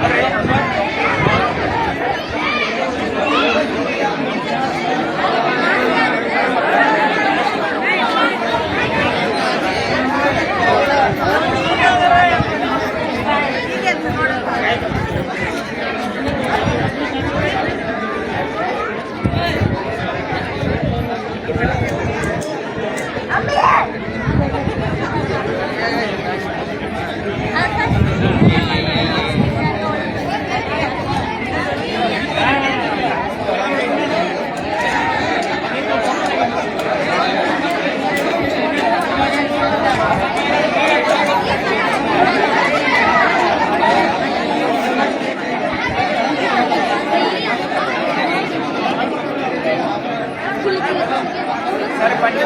Thank you. Gracias. சரி பண்ணி